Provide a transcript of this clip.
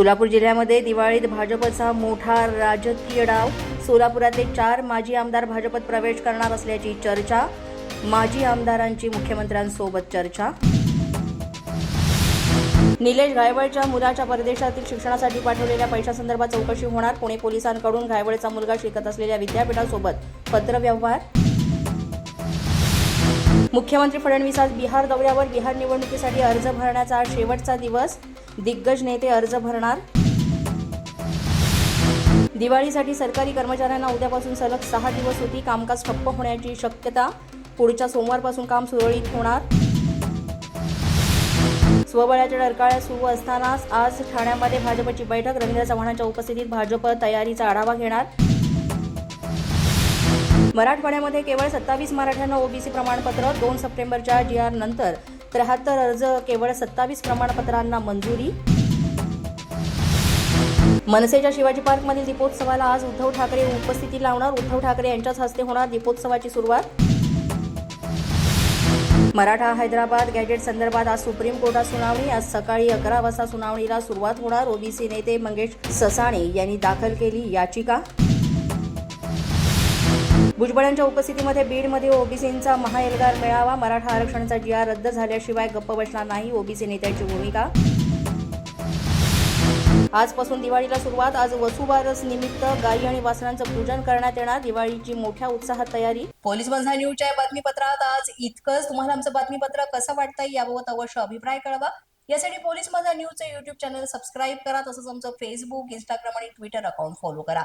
सोलापूर जिल्ह्यामध्ये दिवाळीत भाजपचा मोठा राजकीय डाव. सोलापुरातले चार माजी आमदार भाजपत प्रवेश करणार असल्याची चर्चा. माजी आमदारांची मुख्यमंत्र्यांसोबत चर्चा. निलेश घायवळच्या मुलाच्या परदेशातील शिक्षणासाठी पाठवलेल्या पैशासंदर्भात चौकशी होणार. पुणे पोलिसांकडून घायवळचा मुलगा शिकत असलेल्या विद्यापीठासोबत पत्रव्यवहार. मुख्यमंत्री फडणवीस आज बिहार दौऱ्यावर. बिहार निवडणुकीसाठी अर्ज भरण्याचा शेवटचा दिवस. दिग्गज नेते अर्ज भरणार. दिवाळीसाठी सरकारी कर्मचाऱ्यांना उद्यापासून सलग सहा दिवस होती कामकाज ठप्प होण्याची शक्यता. पुढच्या सोमवारपासून काम सुरळीत होणार. स्वबळाच्या डरकाळ्या सुरू असतानाच आज ठाण्यामध्ये भाजपची बैठक. रवींद्र चव्हाणांच्या उपस्थितीत भाजप तयारीचा आढावा घेणार. मराठवाड्यामध्ये केवळ सत्तावीस मराठ्यांना ओबीसी प्रमाणपत्र दोन सप्टेंबरच्या जी आर नंतर. त्र्याहत्तर अर्ज केवळ सत्तावीस प्रमाणपत्रांना मंजुरी. मनसेच्या शिवाजी पार्कमधील दीपोत्सवाला आज उद्धव ठाकरे उपस्थिती लावणार. उद्धव ठाकरे यांच्याच हस्ते होणार दीपोत्सवाची सुरुवात. मराठा हैदराबाद गॅजेट संदर्भात आज सुप्रीम कोर्टात सुनावणी. आज सकाळी अकरा वाजता सुनावणीला सुरुवात होणार. ओबीसी नेते मंगेश ससाणे यांनी दाखल केली याचिका. भुजबळांच्या उपस्थितीमध्ये बीडमध्ये ओबीसींचा महाएल्गार मेळावा. मराठा आरक्षणाचा जी आर रद्द झाल्याशिवाय गप्प बसणार नाही ओबीसी नेत्याची भूमिका. आजपासून दिवाळीला सुरुवात. आज वसुबारस निमित्त गायी आणि वासनांचं पूजन करण्यात येणार. दिवाळीची मोठ्या उत्साहात तयारी. पोलीस बंधा न्यूजच्या या बातमीपत्रात आज इतकंच. तुम्हाला आमचं बातमीपत्र कसं वाटतंय याबाबत अवश्य अभिप्राय कळवा. यासाठी पोलीस माझा न्यूजचं युट्यूब चॅनल सबस्क्राईब करा. तसंच आमचं फेसबुक इंस्टाग्राम आणि ट्विटर अकाउंट फॉलो करा.